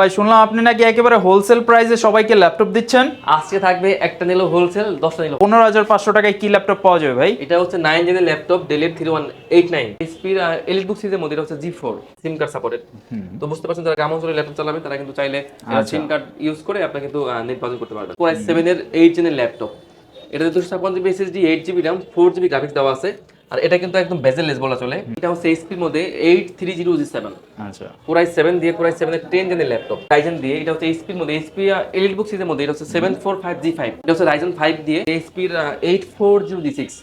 ভাই শুনলাম আপনি নাকি একেবারে হোলসেল প্রাইসে সবাইকে ল্যাপটপ দিচ্ছেন। আজকে থাকবে একটা নিলো হোলসেল দশটা নিলো। পনেরো হাজার পাঁচশো টাকায় কি ল্যাপটপ পাওয়া যাবে ভাই? এটা হচ্ছে নাইন জেনের ল্যাপটপ ডেলের থ্রি ওয়ান এইট নাইন এসপির এলিট বুক সিরিজের মধ্যে এটা হচ্ছে G four SIM card supported তো বুঝতে পারছেন যারা গ্রাম অঞ্চলে ল্যাপটপ চালাবে তারা কিন্তু চাইলে সিম কার্ড ইউজ করে আপনারা কিন্তু নেট ব্রাউজিং করতে পারবেন। কোরাই সেভেন এর এইট জেনের ল্যাপটপ এটাতে দুশো ছাপ্পান্ন GB SSD eight GB RAM four GB graphics দেওয়া আছে। আর এটা কিন্তু একদম বেজেলেস বলা চলে। এটা হচ্ছে এইচপির মধ্যে eight three zero G seven আচ্ছা। কোরাই সেভেন দিয়ে কোরাই সেভেনের টেন জেনের ল্যাপটপ রাইজেন দিয়ে এটা হচ্ছে এইচপির মধ্যে এইচপি এলিট বুক সিরিজের মধ্যে এটা হচ্ছে seven four five G five এটা হচ্ছে রাইজেন ফাইভ দিয়ে এইচপির eight four zero G six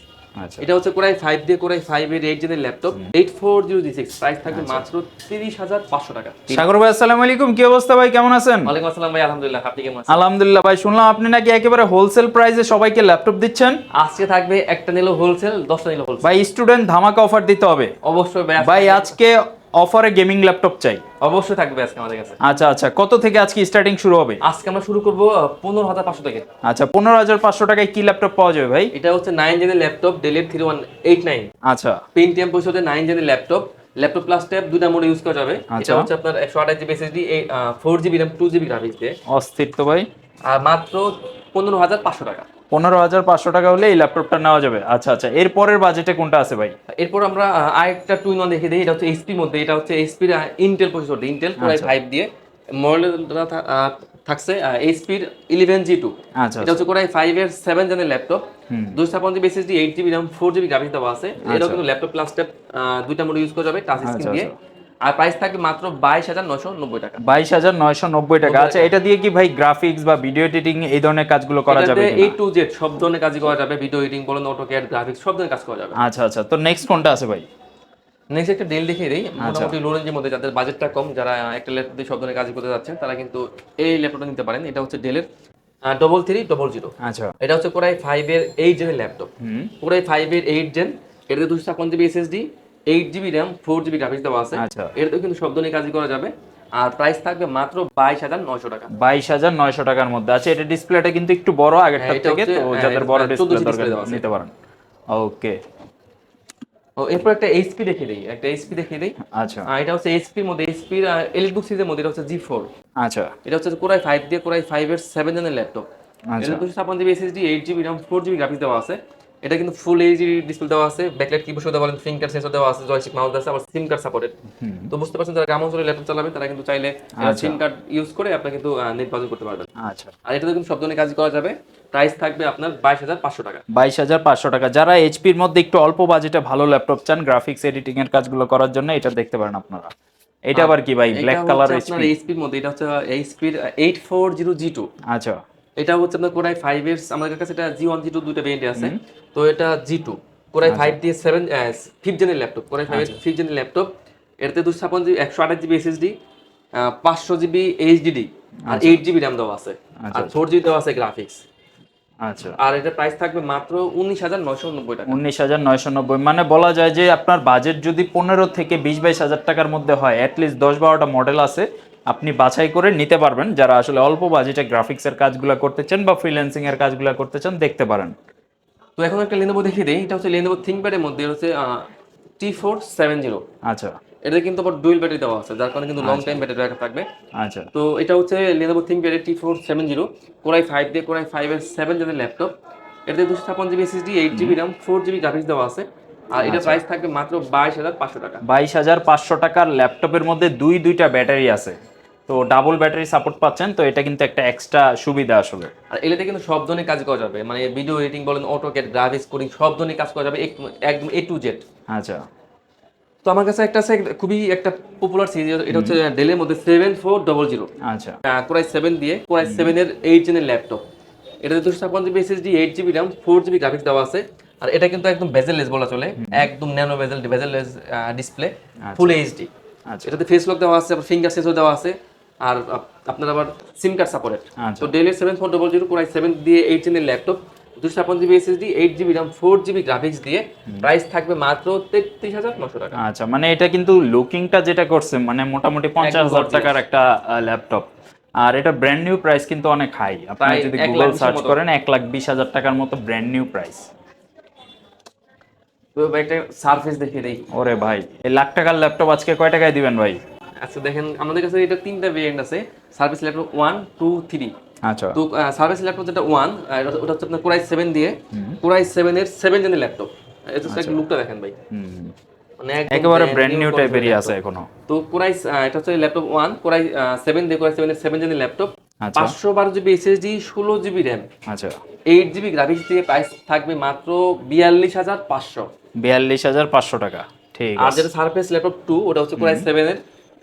এটা হচ্ছে কোরাই ফাইভ দিয়ে কোরাই ফাইভ এর eight জেনের laptop eight four zero G six price থাকবে মাত্র তিরিশ হাজার পাঁচশো টাকা। সাগর ভাই আসসালামু আলাইকুম। কি অবস্থা ভাই? কেমন আছেন? ওয়ালাইকুম আসসালাম ভাই আলহামদুলিল্লাহ। আপনি কেমন আছেন? আলহামদুলিল্লাহ ভাই শুনলাম আপনি নাকি একেবারে হোলসেল প্রাইসে সবাইকে ল্যাপটপ দিচ্ছেন। আজকে থাকবে একটা নিলো হোলসেল দশটা নিলো হোলসেল ভাই স্টুডেন্ট ধামাকা অফার দিতে হবে। অবশ্যই ভাই ভাই আজকে অফারে গেমিং ল্যাপটপ চাই। অবশ্যই থাকবে আজকে আমাদের কাছে। আচ্ছা আচ্ছা কত থেকে আজকে স্টার্টিং শুরু হবে? আজকে আমরা শুরু করব পনেরো হাজার পাঁচশো থেকে। আচ্ছা পনেরো হাজার পাঁচশো টাকায় কি ল্যাপটপ পাওয়া যাবে ভাই? এটা হচ্ছে নাইন জেনের ল্যাপটপ ডেলের থ্রি ওয়ান এইট নাইন আচ্ছা। পেন্টিএম পরিষদে নাইন জেনের ল্যাপটপ। ল্যাপটপ প্লাস ট্যাব দুটা মোডে ইউজ করা যাবে। আচ্ছা। এটা হচ্ছে আপনার একশো আঠাশ GB SSD four GB RAM two GB graphics দিয়ে। অস্থির তো ভাই। আর মাত্র পনেরো হাজার পাঁচশো টাকা। পনেরো হাজার পাঁচশো টাকা হলে এই ল্যাপটপটা নেওয়া যাবে। আচ্ছা আচ্ছা এরপরের বাজেটে কোনটা আছে ভাই? এরপর আমরা আরেকটা টুইন ওয়ান দেখে দিই এটা হচ্ছে এইচপির মধ্যে এটা হচ্ছে এইচপির ইন্টেল প্রসেসর ইন্টেল আচ্ছা। ফাইভ দিয়ে মডেলটা থাকছে এইচপির ইলেভেন জি টু আচ্ছা এটা হচ্ছে কোরাই ফাইভ এর সেভেন জেনের ল্যাপটপ দুই ছাপ্পান্ন GB SSD eight GB RAM four GB graphics দেওয়া আছে। এটাও কিন্তু ল্যাপটপ প্লাস ট্যাব দুইটা মোড ইউজ করা যাবে টাচ স্ক্রিন আচ্ছা, দিয়ে। আর প্রাইস থাকবে মাত্র বাইশ হাজার নয়শো নব্বই টাকা। বাইশ হাজার নয়শো নব্বই টাকা। আচ্ছা এটা দিয়ে কি ভাই গ্রাফিক্স বা ভিডিও এডিটিং এই ধরনের কাজগুলো করা যাবে এই টু জেড সব ধরনের কাজই করা যাবে। ভিডিও এডিটিং বলেন অটো ক্যাড গ্রাফিক্স সব ধরনের কাজ করা যাবে। আচ্ছা আচ্ছা। তো নেক্সট কোনটা আছে ভাই? নেক্সট একটা ডেল দেখিয়ে দিই। আচ্ছা। মোটামুটি লো রেঞ্জের মধ্যে যাদের বাজেটটা কম যারা একটা ল্যাপটপ দিয়ে সব ধরনের কাজ করতে যাচ্ছেন তারা কিন্তু এই ল্যাপটপটা নিতে পারেন। এটা হচ্ছে ডেলের ডবল থ্রি ডবল জিরো আচ্ছা। এটা হচ্ছে কোরাই ফাইভ এর এইট জেনের ল্যাপটপ কোরাই ফাইভ এর এইট জেন এটাতে দুশো ছাপ্পান্ন GB SSD eight GB RAM four GB graphics দেওয়া আছে। আচ্ছা। এটাতেও কিন্তু সব ধরনের কাজই করা যাবে। আর প্রাইস থাকবে মাত্র বাইশ হাজার নয়শো টাকা। বাইশ হাজার নয়শো টাকার মধ্যে। আচ্ছা এটা ডিসপ্লেটা কিন্তু একটু বড় আগেরটার হ্যাঁ, থেকে তো হ্যাঁ, যাদের বড় ডিসপ্লে দরকার নিতে পারেন। ওকে। ও এরপর একটা এইচপি দেখে দিই একটা এইচপি দেখে দিই। আচ্ছা। এটা হচ্ছে এইচপির মধ্যে এইচপির এলিট বুক সিরিজের মধ্যে এটা হচ্ছে জি ফোর আচ্ছা। এটা হচ্ছে কোরাই ফাইভ দিয়ে কোরাই ফাইভ এর সেভেন জেনের ল্যাপটপ। এটা দুশো ছাপ্পান্ন GB SSD eight GB RAM four GB graphics দেওয়া আছে। এটা কিন্তু ফুল এইচডি ডিসপ্লে দেওয়া আছে ব্যাকলাইট কিবোর্ড দেওয়া বলেন ফিঙ্গার সেন্সর দেওয়া আছে জয়স্টিক মাউস আছে আবার সিম কার্ড সাপোর্টেড তো বুঝতে পারছেন যারা গ্রাম অঞ্চলে ল্যাপটপ চালাবে তারা কিন্তু চাইলে সিম কার্ড ইউজ করে আপনি কিন্তু নেট ব্রাউজিং করতে পারবেন। আচ্ছা। আর এটাতে কিন্তু সব ধরনের কাজ করা যাবে। প্রাইস থাকবে আপনার বাইশ হাজার পাঁচশো টাকা। বাইশ হাজার পাঁচশো টাকা। যারা এইচপির মধ্যে একটু অল্প বাজেটে ভালো ল্যাপটপ চান গ্রাফিক্স এডিটিং এর কাজগুলো করার জন্য এটা দেখতে পারেন আপনারা। এটা আবার কি ভাই? ব্ল্যাক কালার এইচপি এইচপির মধ্যে এটা হচ্ছে এইচপির eight four zero G two আচ্ছা। এটা হচ্ছে আপনার কোরাই ফাইভ এর আমাদের কাছে এটা জি ওয়ান জি টু দুইটা ভেরিয়েন্ট আছে। তো এটা G two Core i five দিয়ে seven fifth জেনের laptop Core i five fifth জেনের laptop এটাতে দুশো ছাপ্পান্ন জিবি একশো আঠাশ জিবি এসএসডি পাঁচশো জিবি এইচডিডি আর এইট জিবি র্যাম দেওয়া আছে। আর ফোর জিবি দেওয়া আছে গ্রাফিক্স আচ্ছা। আর এটা প্রাইস থাকবে মাত্র উনিশ হাজার নয়শো নব্বই টাকা। উনিশ হাজার নয়শো নব্বই মানে বলা যায় যে আপনার বাজেট যদি পনেরো থেকে বিশ বাইশ হাজার টাকার মধ্যে হয় অ্যাটলিস্ট দশ বারোটা মডেল আছে। আপনি বাছাই করে নিতে পারবেন। যারা আসলে অল্প বাজেটে গ্রাফিক্সের কাজগুলো করতে চান বা ফ্রিল্যান্সিং এর কাজগুলো করতে চান দেখতে পারেন। তো এখন একটা লেনোভো দেখিয়ে দিই। এটা হচ্ছে লেনোভো থিঙ্কপ্যাডের মধ্যে হচ্ছে টি ফোর সেভেন জিরো আচ্ছা। এটা কিন্তু আবার ডুয়েল ব্যাটারি দেওয়া আছে যার কারণে কিন্তু লং টাইম ব্যাটারি ব্যাকআপ থাকবে। আচ্ছা। তো এটা হচ্ছে Lenovo ThinkPad T four seven zero Core i five দিয়ে কোরাই ফাইভ এর সেভেন জেনের ল্যাপটপ এটাতে দুশো ছাপ্পান্ন GB SSD eight GB RAM four GB graphics দেওয়া আছে। আর এটা প্রাইস থাকবে মাত্র বাইশ হাজার পাঁচশো টাকা। বাইশ হাজার পাঁচশো টাকার ল্যাপটপের মধ্যে দুই দুইটা ব্যাটারি আছে। তো ডাবল ব্যাটারি সাপোর্ট পাচ্ছেন তো এটা কিন্তু একটা এক্সট্রা সুবিধা আসলে। আর এটাতে কিন্তু সব ধরনের কাজ করা যাবে মানে ভিডিও এডিটিং বলেন অটো ক্যাট গ্রাফিক্স কোডিং সব ধরনের কাজ করা যাবে একদম এ টু জেড আচ্ছা। তো আমার কাছে একটা আছে খুবই একটা পপুলার সিরিজ এটা হচ্ছে ডেলের মধ্যে সেভেন ফোর ডবল জিরো আচ্ছা। কোরাই সেভেন দিয়ে কোরাই সেভেন এর এইট জেনের ল্যাপটপ এটাতে দুশো ছাপ্পান্ন GB SSD eight GB RAM four GB graphics দেওয়া আছে। আর এটা কিন্তু একদম বেজেললেস বলা চলে একদম nano bezel bezelless display full HD আচ্ছা। এটাতে ফেস লক দেওয়া আছে ফিঙ্গার সেন্সর দেওয়া আছে। আর আপনার আবার সিম কার্ড সাপোর্টেড। তো ডেলের seven four double zero Core i seven দিয়ে এইট জেনের ল্যাপটপ দুশো ছাপ্পান্ন GB SSD eight GB RAM four GB graphics দিয়ে প্রাইস থাকবে মাত্র তেত্রিশ হাজার নশো টাকা। আচ্ছা মানে এটা কিন্তু লুকিংটা যেটা করছে মানে মোটামুটি পঞ্চাশ হাজার টাকার একটা ল্যাপটপ আর এটা ব্র্যান্ড নিউ প্রাইস কিন্তু অনেক হাই আপনি যদি গুগল সার্চ করেন এক লাখ বিশ হাজার টাকার মতো ব্র্যান্ড নিউ প্রাইস তো ভাই একটা সারফেস দেখিয়ে দেই। ওরে ভাই এই লাখ টাকার ল্যাপটপ আজকে কয় টাকায় দিবেন ভাই? আচ্ছা দেখেন আমাদের কাছে এটা তিনটা ভেরিয়েন্ট আছে Surface laptop one two three আচ্ছা। তো সার্ভিস ল্যাপটপ যেটা ওয়ান ওটা হচ্ছে আপনার কোরাই সেভেন দিয়ে কোরাই সেভেন এর সেভেন জেনের ল্যাপটপ এটা লুকটা দেখেন ভাই। মানে একেবারে ব্র্যান্ড নিউ টাইপেরই আছে এখনও। তো কোরাই এটা হচ্ছে laptop one Core i seven দিয়ে কোরাই সেভেন এর সেভেন জেনের ল্যাপটপ। পাঁচশো বারো জিবি এসএসডি ষোলো জিবি র্যাম আচ্ছা। এইট জিবি গ্রাফিক্স দিয়ে প্রাইস থাকবে মাত্র বিয়াল্লিশ হাজার পাঁচশো। বিয়াল্লিশ হাজার পাঁচশো টাকা। ঠিক আর যেটা সার্ফেস ল্যাপটপ টু ওটা হচ্ছে কোরাই সেভেন এর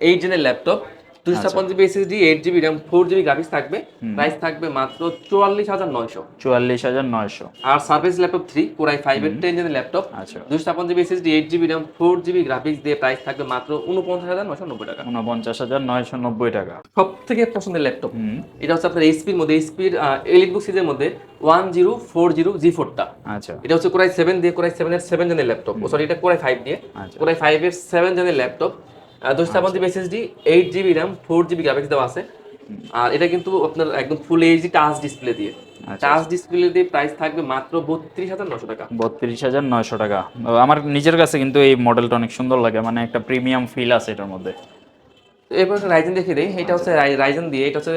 এইট জেনের ল্যাপটপ দুশো। ছাপ্পান্ন GB SSD eight GB RAM four GB graphics থাকবে। প্রাইস থাকবে মাত্র চুয়াল্লিশ হাজার নয়শো। চুয়াল্লিশ হাজার নয়শো। আর Surface laptop three Core i five এর টেন জেনের ল্যাপটপ আচ্ছা। দুশো ছাপ্পান্ন GB SSD eight GB RAM four GB graphics দিয়ে প্রাইস থাকবে মাত্র উনপঞ্চাশ হাজার নয়শো নব্বই টাকা। উনপঞ্চাশ হাজার নয়শো নব্বই টাকা। সব থেকে পছন্দের ল্যাপটপ এটা হচ্ছে আপনার এইচপির মধ্যে এইচপির এলিট বুক সিরিজের মধ্যে one zero four zero G ফোরটা আচ্ছা। এটা হচ্ছে কোরাই সেভেন দিয়ে কোরাই সেভেন এর সেভেন জেনের ল্যাপটপ সরি এটা কোরাই ফাইভ দিয়ে। কোরাই ফাইভ এর সেভেন জেনের ল্যাপটপ দুশো ছাপ্পান্ন GB SSD eight GB RAM four GB graphics দেওয়া আছে। আর এটা কিন্তু আপনার একদম ফুল এইচডি টাচ ডিসপ্লে দিয়ে। আচ্ছা। টাচ ডিসপ্লে দিয়ে প্রাইস থাকবে মাত্র বত্রিশ হাজার নশো টাকা। বত্রিশ হাজার নয়শো টাকা। আমার নিজের কাছে কিন্তু এই মডেলটা অনেক সুন্দর লাগে মানে একটা প্রিমিয়াম ফিল আছে এটার মধ্যে। এরপর রাইজেন দেখে দিই এটা হচ্ছে রাইজেন দিয়ে এটা হচ্ছে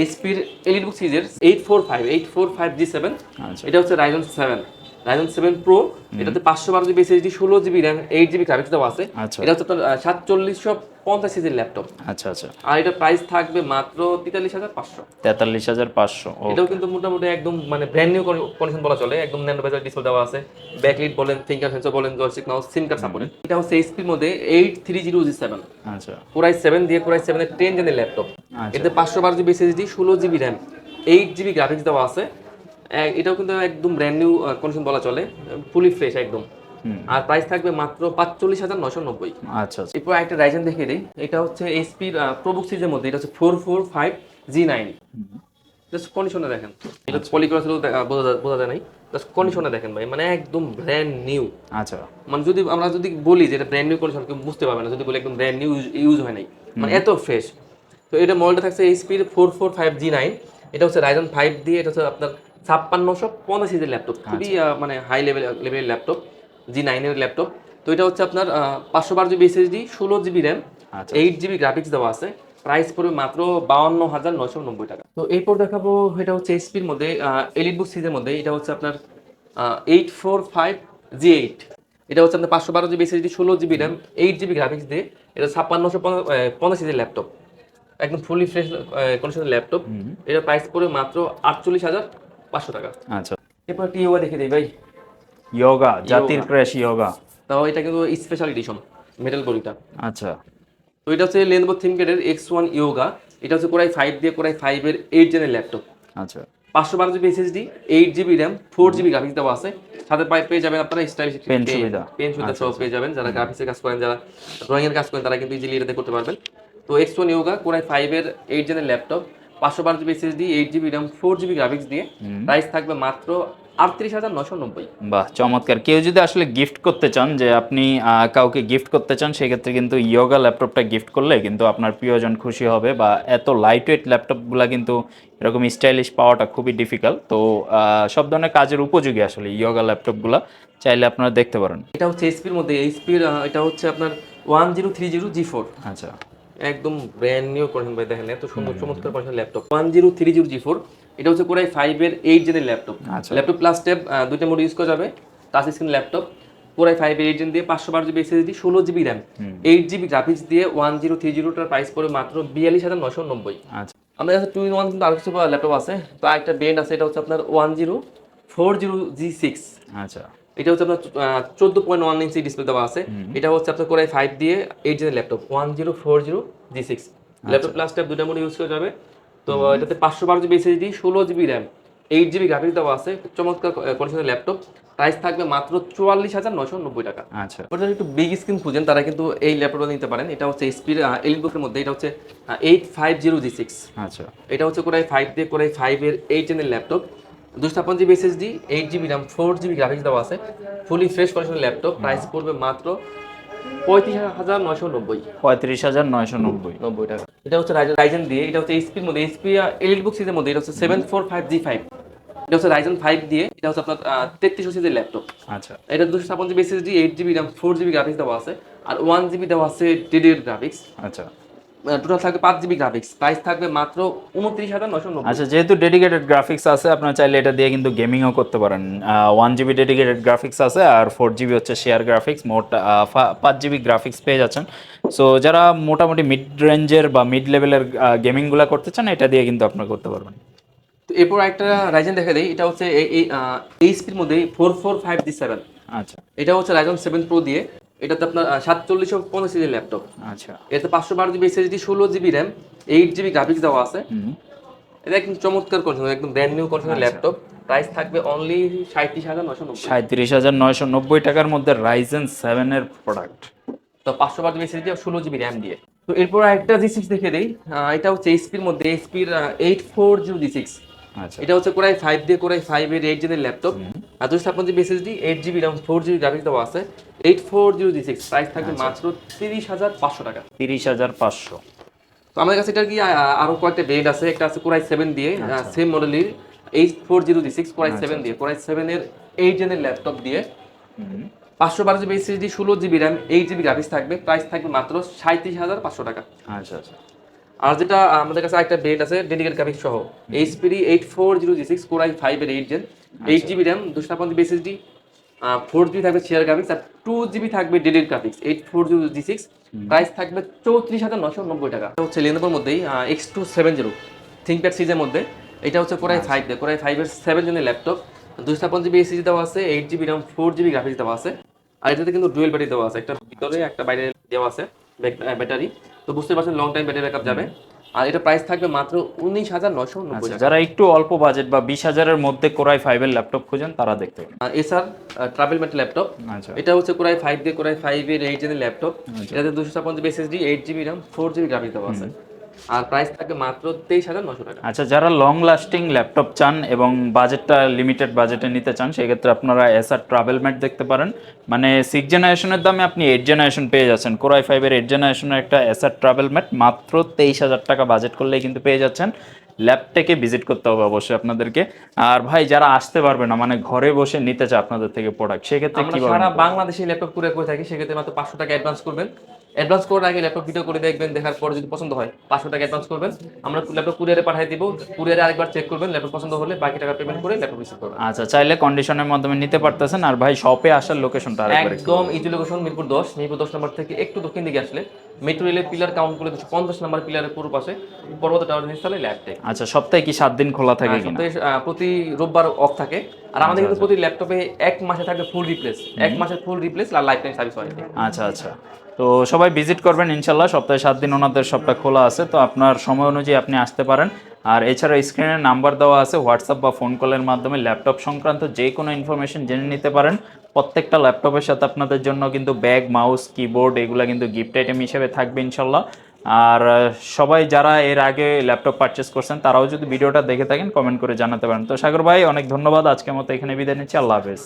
এইচপির এলিট বুক সিরিজের eight four five eight four five G seven আচ্ছা। এটা হচ্ছে Ryzen seven Ryzen seven pro এটাতে পাঁচশো বারো জিবি এসএসডি ষোলো GB RAM eight GB graphics দেওয়া আছে। আচ্ছা। এটা হচ্ছে আপনার সাতচল্লিশশো পঞ্চাশ সিজির ল্যাপটপ আচ্ছা আচ্ছা। আর এটা প্রাইস থাকবে মাত্র তেতাল্লিশ হাজার পাঁচশো। তেতাল্লিশ হাজার পাঁচশো এটাও কিন্তু মোটামুটি একদম মানে ব্র্যান্ড নিউ কন্ডিশন বলা চলে। একদম ন্যানো বেজার ডিসপ্লে দেওয়া আছে। ব্যাকলিট বলেন ফিঙ্গার সেন্সর বলেন joystick mouse SIM card support এটা হচ্ছে এইচপির মধ্যে eight three zero G seven আচ্ছা। কোরাই সেভেন দিয়ে কোরাই সেভেনের টেন জেনের ল্যাপটপ এতে পাঁচশো বারো জিবি এসএসডি ষোলো GB RAM eight GB graphics দেওয়া আছে। এটাও কিন্তু একদম ব্র্যান্ড নিউ কন্ডিশন বলা চলে ফুলি ফ্রেশ একদম। আর প্রাইস থাকবে মাত্র পাঁচচল্লিশ হাজার নশো নব্বই। আচ্ছা আচ্ছা। এরপর একটা রাইজেন দেখিয়ে দিই। এটা হচ্ছে এইচপির প্রবুক সিরিজের মধ্যে এটা হচ্ছে four four five G nine just কন্ডিশনে দেখেন। এটা বোঝা যায়- বোঝা যায় নাই? জাস্ট কন্ডিশনে দেখেন ভাই মানে একদম ব্র্যান্ড নিউ আচ্ছা। মানে যদি আমরা যদি বলি যে এটা ব্র্যান্ড নিউ কন্ডিশন কেউ বুঝতে পারবে না যদি বলি একদম ব্র্যান্ড নিউ ইউজ হয় নাই। মানে এত ফ্রেশ তো এটা মডেলটা থাকছে এইচপির four four five G nine এটা হচ্ছে রাইজন ফাইভ দিয়ে এটা হচ্ছে আপনার ছাপ্পান্নশো পঞ্চাশ সিজের ল্যাপটপ খুবই মানে হাই লেভেল লেভেলের ল্যাপটপ জি নাইনের ল্যাপটপ তো এটা হচ্ছে আপনার পাঁচশো বারো জিবি এসএসডি ষোলো GB RAM eight GB graphics দেওয়া আছে। প্রাইস পড়বে মাত্র বাউন্ন হাজার নয়শো নব্বই টাকা। তো এরপর দেখাবো এটা হচ্ছে এইচপির মধ্যে এলিট বুক সিরিজের মধ্যে। এটা হচ্ছে আপনার eight four five G eight এটা হচ্ছে আপনার পাঁচশো বারো জিবি এসএসডি ষোলো GB RAM eight GB graphics দিয়ে। এটা ছাপ্পান্নশো পঞ্চাশ সিজির ল্যাপটপ একদম ফুলি ফ্রেশ কন্ডিশনের ল্যাপটপ এটা প্রাইস পড়বে মাত্র আটচল্লিশ হাজার পাঁচশো টাকা। আচ্ছা। এরপর একটি ইয়োগা দেখে দিই ভাই। ইয়োগা জাতির ক্র্যাশ ইয়োগা তাও এটা কিন্তু স্পেশাল এডিশন মেটাল বডিটা আচ্ছা। তো এটা হচ্ছে লেনবো থিমকেটের এক্স ওয়ান ইয়োগা এটা হচ্ছে কোরাই ফাইভ দিয়ে কোরাই ফাইভের এইট জেনের ল্যাপটপ আচ্ছা। পাঁচশো বারো GB SSD eight GB RAM four GB graphics দেওয়া আছে। সাথে পাই পেয়ে যাবেন আপনারা স্টাইলিশ Pen সুবিধা। পেন সুবিধা সহ পেয়ে যাবেন। যারা গ্রাফিক্সের কাজ করেন যারা ড্রয়িং এর কাজ করেন তারা কিন্তু ইজিলি এটাতে করতে পারবেন। তো X one Yoga Core i ফাইভের এইট জেনের ল্যাপটপ পাঁচশো বারো GB SSD eight GB RAM four GB graphics দিয়ে প্রাইস থাকবে মাত্র আটত্রিশ হাজার নশো নব্বই। বাহ চমৎকার। কেউ যদি আসলে গিফট করতে চান যে আপনি কাউকে গিফট করতে চান সেক্ষেত্রে কিন্তু ইয়োগা ল্যাপটপটা গিফট করলে কিন্তু আপনার প্রিয়জন খুশি হবে বা এত লাইট ওয়েট ল্যাপটপগুলো কিন্তু এরকম স্টাইলিশ পাওয়াটা খুবই ডিফিকাল্ট তো সব ধরনের কাজের উপযোগী আসলে ইয়োগা ল্যাপটপগুলো চাইলে আপনারা দেখতে পারেন। এটা হচ্ছে এইচপির মধ্যে এইচপির এটা হচ্ছে আপনার one zero three zero G four আচ্ছা। একদম ব্র্যান্ড নিউ কন্ডিশন ভাই দেখেন এত সুন্দর চমৎকার condition laptop one zero three zero G four এটা হচ্ছে কোরাই ফাইভের এইট জেনের ল্যাপটপ। ল্যাপটপ প্লাস ট্যাব দুইটা মোড ইউজ করা যাবে touch screen laptop Core i ফাইভের এইট জেন দিয়ে পাঁচশো বারো জিবি এসএসডি ষোলো GB RAM eight GB graphics দিয়ে ওয়ান জিরো থ্রি জিরোটার প্রাইস পড়ে মাত্র বিয়াল্লিশ হাজার নশো নব্বই। আমাদের কাছে টু ইন ওয়ান কিন্তু আরও কিছু ল্যাপটপ আছে। তো একটা ব্র্যান্ড আছে এটা হচ্ছে আপনার one zero four zero G six আচ্ছা। এটা হচ্ছে আপনার চোদ্দ পয়েন্ট ওয়ান ইঞ্চি ডিসপ্লে দেওয়া আছে। এটা হচ্ছে আপনার কোরাই ফাইভ দিয়ে eight জেনের laptop one zero four zero G six laptop plus tab দুটা মোড ইউজ করা যাবে। তো এটাতে পাঁচশো বারো জিবি এসএসডি ষোলো GB RAM eight GB graphics দেওয়া আছে। চমৎকার কন্ডিশনের ল্যাপটপ প্রাইস থাকবে মাত্র চুয়াল্লিশ হাজার নশো নব্বই টাকা। আচ্ছা। ওটা একটু বিগ স্ক্রিন খুঁজেন তারা কিন্তু এই ল্যাপটপটা নিতে পারেন। এটা হচ্ছে এসপির এলিট বুকের মধ্যে। এটা হচ্ছে eight five zero G six আচ্ছা। এটা হচ্ছে কোরাই ফাইভ দিয়ে কোরাই ফাইভের এইট জেনের ল্যাপটপ দুশো ছাপ্পান্ন GB SSD eight GB RAM four GB graphics দেওয়া আছে। ফুলি ফ্রেশ কন্ডিশনের ল্যাপটপ প্রাইস পড়বে মাত্র পঁয়ত্রিশ হাজার নশো নব্বই। পঁয়ত্রিশ হাজার নয়শো নব্বই। নব্বই টাকা। এটা হচ্ছে রাইজেন দিয়ে এটা হচ্ছে এইচপির মধ্যে এইচপি এলিট বুক সিরিজের মধ্যে এটা হচ্ছে seven four five G five এটা হচ্ছে রাইজেন ফাইভ দিয়ে এটা হচ্ছে আপনার তেত্রিশশো সিজের ল্যাপটপ আচ্ছা। এটা দুশো ছাপ্পান্ন GB SSD eight GB RAM four GB graphics দেওয়া আছে। আর ওয়ান জিবি দেওয়া আছে ডেডিকেট গ্রাফিক্স আচ্ছা। টোটাল থাকবে পাঁচ জিবি গ্রাফিক্স প্রাইস থাকবে মাত্র উনত্রিশ হাজার নশো নব্বই। আচ্ছা যেহেতু ডেডিকেটেড গ্রাফিক্স আছে আপনার চাইলে এটা দিয়ে কিন্তু গেমিংও করতে পারেন। ওয়ান জিবি ডেডিকেটেড গ্রাফিক্স আছে আর ফোর জিবি হচ্ছে শেয়ার গ্রাফিক্স মোট পাঁচ জিবি গ্রাফিক্স পেয়ে যাচ্ছেন। সো যারা মোটামুটি মিড রেঞ্জের বা মিড লেভেলের গেমিংগুলো করতে চান এটা দিয়ে কিন্তু আপনারা করতে পারবেন। তো এরপর একটা রাইজেন দেখা দেয় এটা হচ্ছে এই এইচপির মধ্যে four four five G seven আচ্ছা। এটা হচ্ছে রাইজন সেভেন প্রো দিয়ে। এটাতে আপনার সাতচল্লিশশো পঞ্চাশ জিবি ল্যাপটপ। আচ্ছা। এতে পাঁচশো বারো জিবি এসএসডি ষোলো GB RAM eight GB graphics দেওয়া আছে। এটা একদম চমৎকার কন্ডিশন একদম ব্র্যান্ড নিউ কন্ডিশনের ল্যাপটপ প্রাইস থাকবে অনলি সাঁত্রিশ হাজার নব্বই। সাঁত্রিশ হাজার নয়শো নব্বই টাকার মধ্যে রাইজেন সেভেনের প্রোডাক্ট তো পাঁচশো বারো জিবি এসএসডি ষোলো জিবি র্যাম দিয়ে। তো এরপর একটা জি সিক্স দেখে দিই। এটা হচ্ছে এইচপির মধ্যে এইচপির eight four zero G six এটা হচ্ছে কোরাই ফাইভ দিয়ে কোরাই ফাইভ এর এইট জেনের ল্যাপটপ আর দুশো ছাপ্পান্ন GB SSD eight GB RAM four GB graphics দেওয়া আছে। Eight four zero G six price থাকবে মাত্র তিরিশ হাজার পাঁচশো টাকা। তিরিশ হাজার পাঁচশো। তো আমাদের কাছে এটার কি আহ, আরও কয়েকটা ব্রেড আছে। একটা আছে কোরাই সেভেন দিয়ে সেম মডেলের eight four zero G six core i seven দিয়ে। কোরাই সেভেন এর এইট জেনের ল্যাপটপ দিয়ে পাঁচশো বারো জিবি এসএসডি ষোলো GB RAM eight GB graphics থাকবে। প্রাইস থাকবে মাত্র সাঁত্রিশ হাজার পাঁচশো টাকা। আচ্ছা আচ্ছা। আর যেটা আমাদের কাছে একটা ব্রেড আছে ডেডিকেট গ্রাফিক্স সহ। HP eight four zero G six core i five এর eight gen eight GB RAM দুশো ছাপ্পান্ন জিবি এসএসডি ফোর জিবি থাকবে শেয়ার গ্রাফিক্স আর টু জিবি থাকবে dedicate graphics eight four zero G six price থাকবে চৌত্রিশ হাজার নশো নব্বই টাকা। এটা হচ্ছে লেনোভোর মধ্যেই X two seven zero ThinkPad সিজের মধ্যে। এটা হচ্ছে core i five core i five এর সেভেন জনের ল্যাপটপ দুশো ছাপ্পান্ন জিবি এসএসডি দেওয়া আছে eight GB RAM four GB graphics দেওয়া আছে। আর এটাতে কিন্তু ডুয়েল ব্যাটারি দেওয়া আছে একটা ভিতরে একটা বাইরে দেওয়া আছে। ব্যাটারি তো বুঝতে পারছেন লং টাইম ব্যাটারি ব্যাকআপ যাবে। আর এটা প্রাইস থাকবে মাত্র উনিশ হাজার নশো নব্বই আচ্ছা যারা একটু অল্প বাজেট বা বিশ হাজারের মধ্যে কোরাই ফাইভের ল্যাপটপ খুঁজেন তারা দেখতে এসআর ট্রাভেল মেট ল্যাপটপ এটা হচ্ছে কোরাই ফাইভ দিয়ে কোরাই ফাইভ এর এইট জেনের ল্যাপটপ এটাতে দুশো ছাপ্পান্ন GB SSD eight GB RAM four GB graphics দেওয়া আছে। আর প্রাইস থাকবে মাত্র তেইশ হাজার নশো টাকা। আচ্ছা যারা লং লাস্টিং ল্যাপটপ চান এবং বাজেটটা লিমিটেড বাজেটে নিতে চান সেক্ষেত্রে আপনারা এসআর ট্রাভেল ম্যাট দেখতে পারেন। মানে সিক্স জেনারেশনের দামে আপনি এইট জেনারেশন পেয়ে যাচ্ছেন। কোরাই ফাইভের এইট জেনারেশনের একটা এসআর ট্রাভেল ম্যাট মাত্র তেইশ হাজার টাকা বাজেট করলেই কিন্তু পেয়ে যাচ্ছেন। ল্যাবটেকে ভিজিট করতে হবে অবশ্যই আপনাদেরকে। আর ভাই যারা আসতে পারবে না মানে ঘরে বসে নিতে চায় আপনাদের থেকে প্রোডাক্ট সেক্ষেত্রে কি সারা বাংলাদেশে ল্যাপটপ কুরিয়ার করে থাকি সেক্ষেত্রে মাত্র পাঁচশো টাকা অ্যাডভান্স করবেন। অ্যাডভান্স করার আগে ল্যাপটপ ভিডিও করে দেখবেন দেখার পর যদি পছন্দ হয় পাঁচশো টাকা অ্যাডভান্স করবেন। আমরা ল্যাপটপ কুরিয়ারে পাঠিয়ে দিব কুরিয়ারে আরেকবার চেক করবেন ল্যাপটপ পছন্দ হলে বাকি টাকা পেমেন্ট করে ল্যাপটপ রিসিভ করবেন। আচ্ছা চাইলে কন্ডিশনের মাধ্যমে নিতে পারতেছেন আর ভাই শপে আসার লোকেশনটা একদম ইজি লোকেশন মিরপুর দশ মিরপুর দশ নম্বর থেকে একটু দক্ষিণ দিকে আসলে মেট্রো রেলের পিলার কাউন্ট করে দুশো পঞ্চাশ নম্বর পিলারের পূর্ব পাশে পর্বত টাওয়ার নিচতলে ল্যাপটেক আচ্ছা সপ্তাহে কি সাত দিন খোলা থাকে সপ্তাহে প্রতি রোববার অফ থাকে। আর আমাদের কিন্তু প্রতি ল্যাপটপে এক মাসে থাকবে ফুল রিপ্লেস এক মাসের ফুল রিপ্লেস আর লাইফ টাইম সার্ভিস হয় আচ্ছা আচ্ছা। তো সবাই ভিজিট করবেন ইনশাল্লাহ। সপ্তাহে সাত দিন ওনাদের সবটা খোলা আছে। তো আপনার সময় অনুযায়ী আপনি আসতে পারেন। আর এছাড়া স্ক্রিনে নাম্বার দেওয়া আছে হোয়াটসঅ্যাপ বা ফোন কলের মাধ্যমে ল্যাপটপ সংক্রান্ত যে কোনো ইনফরমেশন জেনে নিতে পারেন। প্রত্যেকটা ল্যাপটপের সাথে আপনাদের জন্য কিন্তু ব্যাগ মাউস কিবোর্ড এগুলো কিন্তু গিফট আইটেম হিসেবে থাকবে ইনশাল্লাহ। আর সবাই যারা এর আগে ল্যাপটপ পারচেস করছেন, তারাও যদি ভিডিওটা দেখে থাকেন কমেন্ট করে জানাতে পারেন। তো সাগর ভাই, অনেক ধন্যবাদ। আজকের মতো এখানে বিদায় নিচ্ছি। আল্লাহ হাফেজ।